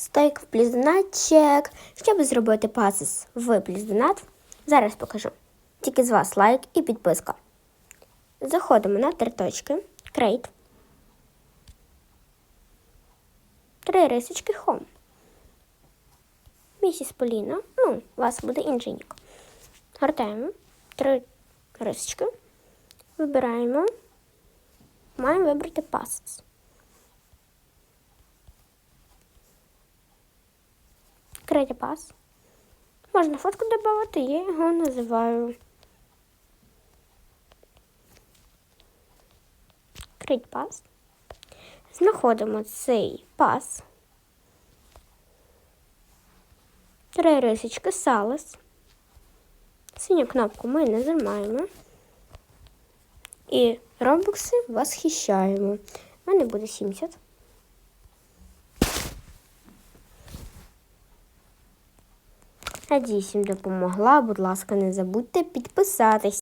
стейк в пліздонат чек. Щоб зробити пасис в пліздонат, зараз покажу. Тільки з вас лайк і підписка. Заходимо на три точки, крейт, три рисочки хом. Місіс Поліна, ну, у вас буде інший нік. Гортаємо три рисочки, вибираємо, маємо вибрати пасис. Create пас. Можна фотку додати, я його називаю. Create пас. Знаходимо цей пас. Три рисочки салес. Синю кнопку ми нажимаємо. І робокси восхищаємо. У мене буде 70. Надіюсь, їм допомогла. Будь ласка, не забудьте підписатись.